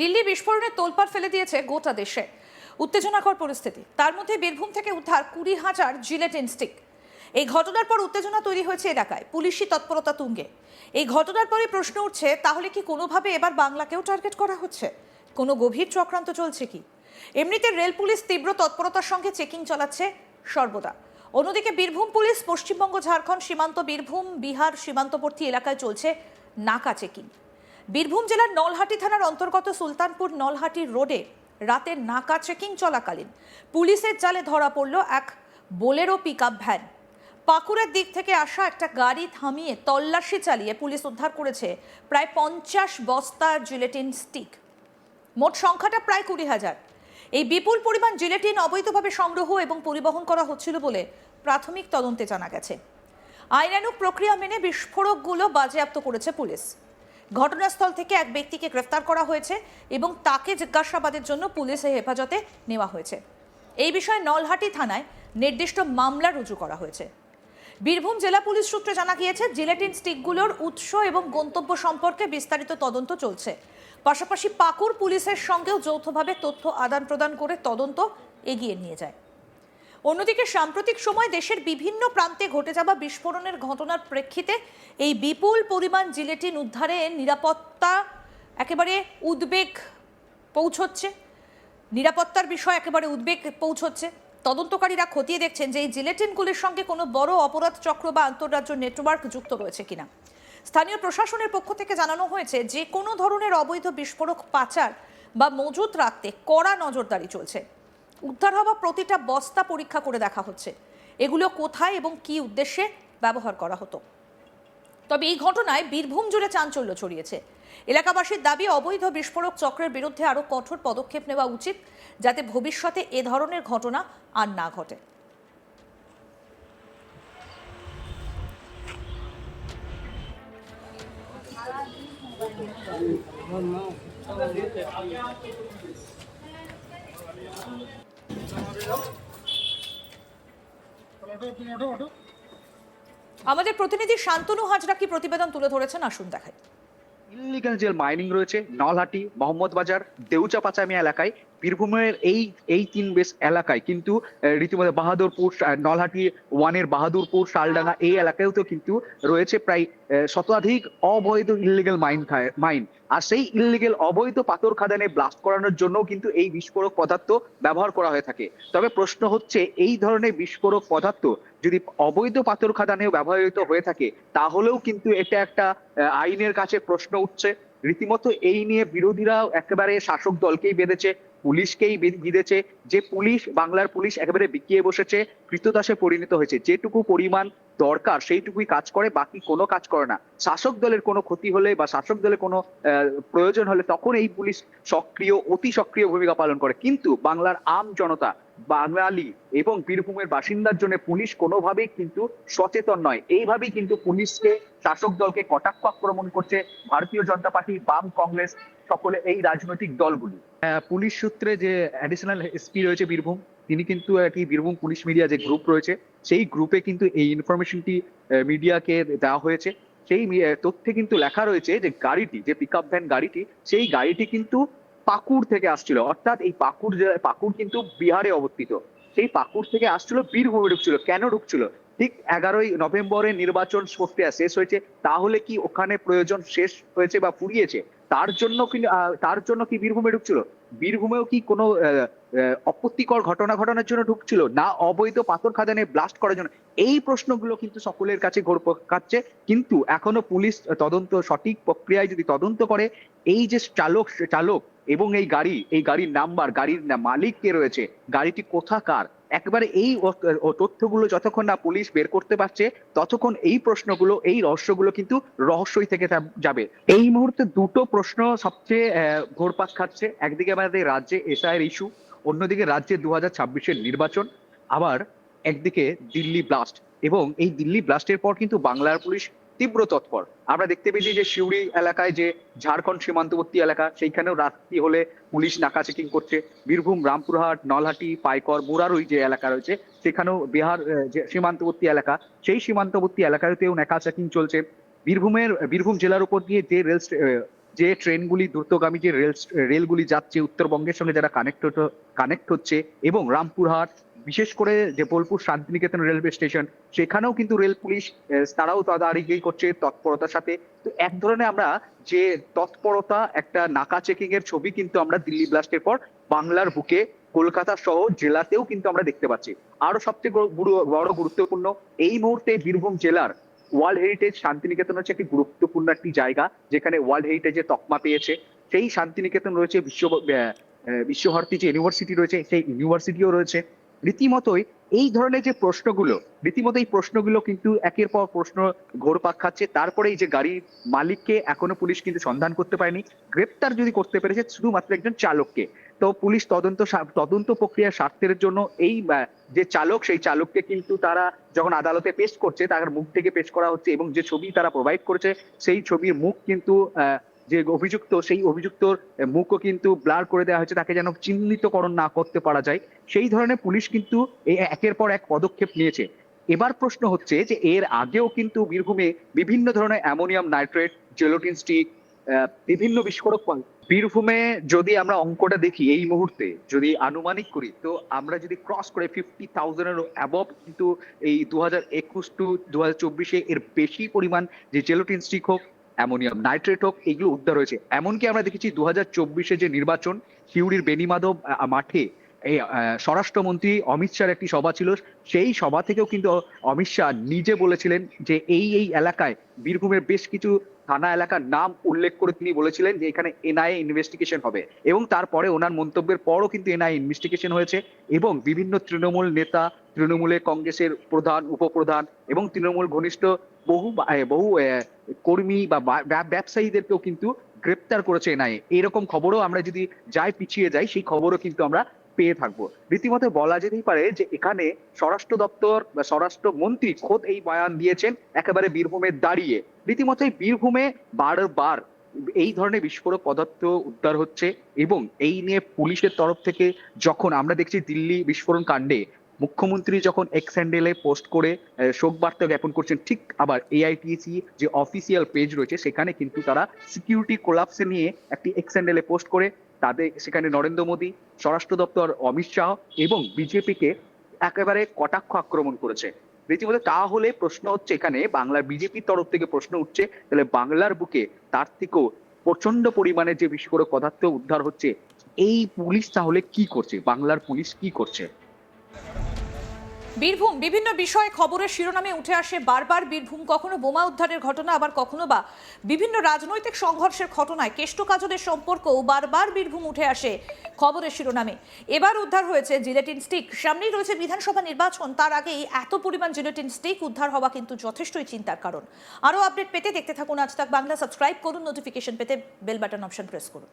দিল্লি বিস্ফোরণের তোলপাড় ফেলে দিয়েছে গোটা দেশে। উত্তেজনাকর পরিস্থিতি। তার মধ্যে বীরভূম থেকে উদ্ধার কুড়ি হাজার জিলেটিন স্টিক। এই ঘটনার পর উত্তেজনা তৈরি হয়েছে এলাকায়। পুলিশি তৎপরতা তুঙ্গে। এই ঘটনার পরে প্রশ্ন উঠছে, তাহলে কি কোনোভাবে এবার বাংলাকেও টার্গেট করা হচ্ছে? কোনো গভীর চক্রান্ত চলছে কি? এমনিতে রেল পুলিশ তীব্র তৎপরতার সঙ্গে চেকিং চালাচ্ছে সর্বদা। অন্যদিকে বীরভূম পুলিশ, পশ্চিমবঙ্গ, ঝাড়খণ্ড, সীমান্ত বীরভূম, বিহার, সীমান্তবর্তী এলাকায় চলছে নাকা চেকিং। বীরভূম জেলার নলহাটি থানার অন্তর্গত সুলতানপুর নলহাটি রোডে রাতে নাকা চেকিং চলাকালীন পুলিশের জালে ধরা পড়ল এক বোলেরো পিক ভ্যান। পাকুড়ের দিক থেকে আসা একটা গাড়ি থামিয়ে তল্লাশি চালিয়ে পুলিশ উদ্ধার করেছে প্রায় পঞ্চাশ বস্তা জিলেটিন স্টিক। মোট সংখ্যাটা প্রায় কুড়ি হাজার। এই বিপুল পরিমাণ জিলেটিন অবৈধভাবে সংগ্রহ এবং পরিবহন করা হচ্ছিল বলে প্রাথমিক তদন্তে জানা গেছে। আইনানুগ প্রক্রিয়া মেনে বিস্ফোরকগুলো বাজেয়াপ্ত করেছে পুলিশ। ঘটনাস্থল থেকে এক ব্যক্তিকে গ্রেফতার করা হয়েছে এবং তাকে জিজ্ঞাসাবাদের জন্য পুলিশের হেফাজতে নেওয়া হয়েছে। এই বিষয়ে নলহাটি থানায় নির্দিষ্ট মামলা রুজু করা হয়েছে। বীরভূম জেলা পুলিশ সূত্রে জানা গিয়েছে, জিলেটিন স্টিকগুলোর উৎস এবং গন্তব্য সম্পর্কে বিস্তারিত তদন্ত চলছে। পাশাপাশি পাকুড় পুলিশের সঙ্গেও যৌথভাবে তথ্য আদান প্রদান করে তদন্ত এগিয়ে নিয়ে যায়। অন্যদিকে সাম্প্রতিক সময় দেশের বিভিন্ন প্রান্তে ঘটে যাওয়া বিস্ফোরণের ঘটনার প্রেক্ষিতে এই বিপুল পরিমাণ জিলেটিন উদ্ধারে নিরাপত্তা একেবারে উদ্বেগ পৌঁছচ্ছে। নিরাপত্তার বিষয় একেবারে উদ্বেগ পৌঁছচ্ছে। তদন্তকারীরা খতিয়ে দেখছেন যে এই জিলেটিনগুলির সঙ্গে কোনো বড় অপরাধ চক্র বা আন্তঃরাজ্য নেটওয়ার্ক যুক্ত রয়েছে কিনা। স্থানীয় প্রশাসনের পক্ষ থেকে জানানো হয়েছে যে কোনো ধরনের অবৈধ বিস্ফোরক পাচার বা মজুত রাখতে কড়া নজরদারি চলছে। উদ্ধার হওয়া প্রতিটা বস্তা পরীক্ষা করে দেখা হচ্ছে। এগুলো কোথায় এবং কি উদ্দেশ্যে ব্যবহার করা হতো? তবে এই ঘটনায় বীরভূম জুড়ে চাঞ্চল্য ছড়িয়েছে। এলাকাবাসীর দাবি, অবৈধ বিস্ফোরক চক্রের বিরুদ্ধে আরও কঠোর পদক্ষেপ নেওয়া উচিত যাতে ভবিষ্যতে এ ধরনের ঘটনা আর না ঘটে। আমাদের প্রতিনিধি শান্তনু হাজরা কি প্রতিবেদন তুলে ধরেছেন? আসুন দেখাই। ইলিগাল যে মাইনিং রয়েছে, নলহাটি মোহাম্মদ বাজার দেউচা পাচামিয়া এলাকায়, বীরভূমের এই এই তিন বেশ এলাকায় কিন্তু রীতিমতো বাহাদুরপুর নলহাটি ওয়ানের বাহাদুরপুর, শালডাঙ্গা এই এলাকায়ও তো কিন্তু রয়েছে প্রায় শতাধিক অবৈধ ইলিগেল মাইন মাইন আর সেই ইলিগেল অবৈধ পাথর খাদানে ব্লাস্ট করানোর জন্য কিন্তু এই বিস্ফোরক পদার্থ ব্যবহার করা হয়ে থাকে। তবে প্রশ্ন হচ্ছে, এই ধরনের বিস্ফোরক পদার্থ যদি অবৈধ পাথর খাদানেও ব্যবহৃত হয়ে থাকে, তাহলেও কিন্তু এটা একটা আইনের কাছে প্রশ্ন উঠছে। রীতিমতো এই নিয়ে বিরোধীরা একেবারে শাসক দলকেই বেঁধেছে, পুলিশকেই বিঁধেছে। যে পুলিশ, বাংলার পুলিশ একেবারে বিকিয়ে বসেছে, কৃতদাসে পরিণত হয়েছে। যেটুকু পরিমাণ দরকার, সেইটুকুই কাজ করে, বাকি কোনো কাজ করে না। শাসক দলের কোনো ক্ষতি হলে বা শাসক দলের কোনো প্রয়োজন হলে তখন এই পুলিশ সক্রিয়, অতি সক্রিয় ভূমিকা পালন করে। কিন্তু বাংলার আম জনতা বাঙালি এবং বীরভূমের বাসিন্দার জন্য পুলিশ কোনোভাবেই কিন্তু সচেতন নয়। এইভাবেই কিন্তু পুলিশকে শাসক দলকে কটাক্ষ আক্রমণ করছে ভারতীয় জনতা পার্টি, বাম কংগ্রেস, সকলে এই রাজনৈতিক দলগুলি। পুলিশ সূত্রে যে অ্যাডিশনাল এসপি রয়েছে বীরভূম, তিনি কিন্তু একটি বীরভূম পুলিশ মিডিয়া যে গ্রুপ রয়েছে, সেই গ্রুপে কিন্তু এই ইনফরমেশনটি মিডিয়াকে দেওয়া হয়েছে। সেই তথ্যে কিন্তু লেখা রয়েছে যে গাড়িটি, যে পিক আপ ভ্যান গাড়িটি, সেই গাড়িটি কিন্তু পাকুড় থেকে আসছিল। অর্থাৎ এই পাকুড় জেলা পাকুড় কিন্তু বিহারে অবস্থিত। সেই পাকুড় থেকে আসছিল, বীরভূমে ঢুকছিল। কেন ঢুকছিল? ঠিক এগারোই নভেম্বরে নির্বাচন প্রক্রিয়া শেষ হয়েছে। তাহলে কি ওখানে প্রয়োজন শেষ হয়েছে বা ফুরিয়েছে? তার জন্য কি তার জন্য কি বীরভূমে ঢুকছিল? বীরভূমেও কি কোনো আপত্তিকর ঘটনা ঘটানোর জন্য ঢুকছিল? না অবৈধ পাথর খাদানে ব্লাস্ট করার জন্য? এই প্রশ্নগুলো কিন্তু সকলের কাছে ঘোর কাচ্ছে কিন্তু এখনও পুলিশ তদন্ত সঠিক প্রক্রিয়ায় যদি তদন্ত করে, এই যে চালক চালক এবং এই গাড়ি, এই গাড়ির নাম্বার, গাড়ির মালিক কে রয়েছে, গাড়িটি কোথাকার? একবারে এই তথ্যগুলো যতক্ষণ না পুলিশ বের করতে পারছে, ততক্ষণ এই প্রশ্নগুলো, এই রহস্যগুলো কিন্তু রহস্যই থেকে যাবে। এই মুহূর্তে দুটো প্রশ্ন সবচেয়ে ঘোরপাক খাচ্ছে। একদিকে আমাদের রাজ্যে এসআইয়ের ইস্যু অন্যদিকে রাজ্যে দু হাজার নির্বাচন, আবার একদিকে দিল্লি ব্লাস্ট এবং এই দিল্লি ব্লাস্টের পর কিন্তু বাংলার পুলিশ তীব্র তৎপর। আমরা দেখতে পেয়েছি যে সিউড়ি এলাকায় যে ঝাড়খণ্ড সীমান্তবর্তী এলাকা, সেইখানেও রাত্রি হলে পুলিশ নাকা চেকিং করছে। বীরভূম, রামপুরহাট, নলহাটি, পাইকর, মুরারুই যে এলাকা রয়েছে, সেখানেও বিহার যে সীমান্তবর্তী এলাকা, সেই সীমান্তবর্তী এলাকাতেও নাকা চেকিং চলছে। বীরভূমের, বীরভূম জেলার উপর দিয়ে যে রেল যে ট্রেনগুলি, দ্রুতগামী যে রেল, রেলগুলি যাচ্ছে উত্তরবঙ্গের সঙ্গে যারা কানেক্ট কানেক্ট হচ্ছে এবং রামপুরহাট বিশেষ করে যে বোলপুর শান্তিনিকেতন রেলওয়ে স্টেশন, সেখানেও কিন্তু রেল পুলিশ তারাও তদারকি করছে তৎপরতার সাথে। তো এক ধরনের আমরা যে তৎপরতা, একটা নাকা চেকিং এর ছবি কিন্তু আমরা দিল্লি ব্লাস্টের পর বাংলার বুকে, কলকাতা সহ জেলাতেও কিন্তু আমরা দেখতে পাচ্ছি। আরও সবচেয়ে বড় গুরুত্বপূর্ণ, এই মুহূর্তে বীরভূম জেলার ওয়ার্ল্ড হেরিটেজ শান্তিনিকেতন হচ্ছে একটি গুরুত্বপূর্ণ একটি জায়গা, যেখানে ওয়ার্ল্ড হেরিটেজের তকমা পেয়েছে। সেই শান্তিনিকেতন রয়েছে বিশ্ব বিশ্বভারতী যে ইউনিভার্সিটি রয়েছে, সেই ইউনিভার্সিটিও রয়েছে। রীতিমতোই এই ধরনের যে প্রশ্নগুলো রীতিমতো এই প্রশ্নগুলো কিন্তু একের পর প্রশ্ন ঘোরপাক খাচ্ছে। তারপরে এই যে গাড়ির মালিককে এখনও পুলিশ কিন্তু সন্ধান করতে পারেনি। গ্রেপ্তার যদি করতে পেরেছে শুধুমাত্র একজন চালককে। তো পুলিশ তদন্ত তদন্ত প্রক্রিয়ার স্বার্থের জন্য এই যে চালক, সেই চালককে কিন্তু তারা যখন আদালতে পেশ করছে, তার মুখ থেকে পেশ করা হচ্ছে এবং যে ছবি তারা প্রোভাইড করেছে, সেই ছবির মুখ কিন্তু যে অভিযুক্ত, সেই অভিযুক্তর মুখও কিন্তু ব্লার করে দেওয়া হয়েছে। তাকে যেন চিহ্নিতকরণ না করতে পারা যায়। সেই ধরনের পুলিশ কিন্তু এই একের পর এক পদক্ষেপ নিয়েছে। এবার প্রশ্ন হচ্ছে যে, এর আগেও কিন্তু বীরভূমে বিভিন্ন ধরনের অ্যামোনিয়াম নাইট্রেট, জেলোটিন স্টিক বিভিন্ন বিস্ফোরক বীরভূমে যদি আমরা অঙ্কটা দেখি এই মুহূর্তে, যদি আনুমানিক করি, তো আমরা যদি ক্রস করে ফিফটি থাউজেন্ডের অ্যাবভ কিন্তু এই দু হাজার একুশ টু দু হাজার চব্বিশে এর বেশি পরিমাণ যে জেলোটিন স্টিক হোক অ্যামোনিয়াম, নাইট্রেট হোক, এগুলো উদ্ধার হয়েছে। এমনকি আমরা দেখেছি দু হাজার যে নির্বাচন, সিউড়ির বেনিমাধব মাঠে এই স্বরাষ্ট্রমন্ত্রী অমিত শাহর একটি সভা ছিল। সেই সভা থেকেও কিন্তু অমিত শাহ নিজে বলেছিলেন যে এই এই এলাকায়, বীরভূমের বেশ কিছু থানা এলাকার নাম উল্লেখ করে তিনি বলেছিলেন যে এখানে এনআইএ ইনভেস্টিগেশন হবে। এবং তারপরে ওনার মন্তব্যের পরও কিন্তু এনআইএ ইনভেস্টিগেশন হয়েছে এবং বিভিন্ন তৃণমূল নেতা, তৃণমূলের কংগ্রেসের প্রধান, উপপ্রধান এবং তৃণমূল ঘনিষ্ঠ বহু বহু কর্মী বা ব্যবসায়ীদেরকেও কিন্তু গ্রেপ্তার করেছে এনআইএ এরকম খবরও আমরা যদি যাই, পিছিয়ে যাই, সেই খবরও কিন্তু আমরা পেয়ে থাকব। রীতিমতো বলা যেতেই পারে যে এখানে স্বরাষ্ট্র দপ্তর বা স্বরাষ্ট্র মন্ত্রী খোদ এই বয়ান দিয়েছেন, একেবারে বীরভূমে দাঁড়িয়ে। রীতিমতো এই বীরভূমে বারবার এই ধরনের বিস্ফোরক পদার্থ উদ্ধার হচ্ছে এবং এই নিয়ে পুলিশের তরফ থেকে যখন আমরা দেখছি দিল্লি বিস্ফোরণ কাণ্ডে মুখ্যমন্ত্রী যখন এক্স হ্যান্ডেলে পোস্ট করে শোক বার্তা জ্ঞাপন করছেন, ঠিক আবার এআইটিসি যে অফিসিয়াল পেজ রয়েছে, সেখানে কিন্তু তারা সিকিউরিটি কোলাপসে নিয়ে একটি এক্স হ্যান্ডেলে পোস্ট করে। তাদের সেখানে নরেন্দ্র মোদী, স্বরাষ্ট্র দপ্তর অমিত শাহ এবং বিজেপিকে একেবারে কটাক্ষ আক্রমণ করেছে। রীতিমতো তাহলে প্রশ্ন হচ্ছে এখানে, বাংলার বিজেপির তরফ থেকে প্রশ্ন উঠছে, তাহলে বাংলার বুকে তার থেকেও প্রচণ্ড পরিমাণে যে বিস্ফোরক পদার্থ উদ্ধার হচ্ছে, এই পুলিশ তাহলে কি করছে? বাংলার পুলিশ কি করছে? বীরভূম, বিভিন্ন বিষয়ে খবরের শিরোনামে উঠে আসে বারবার বীরভূম। কখনো বোমা উদ্ধারের ঘটনা, আবার কখনো বা বিভিন্ন রাজনৈতিক সংঘর্ষের ঘটনায় কেষ্ট কাজলের সম্পর্কও বারবার বীরভূম উঠে আসে খবরের শিরোনামে। এবার উদ্ধার হয়েছে জিলেটিন স্টিক। সামনেই রয়েছে বিধানসভা নির্বাচন, তার আগেই এত পরিমাণ জিলেটিন স্টিক উদ্ধার হওয়া কিন্তু যথেষ্টই চিন্তার কারণ। আরও আপডেট পেতে দেখতে থাকুন আজ তাক বাংলা। সাবস্ক্রাইব করুন, নোটিফিকেশন পেতে বেল বাটন অপশন প্রেস করুন।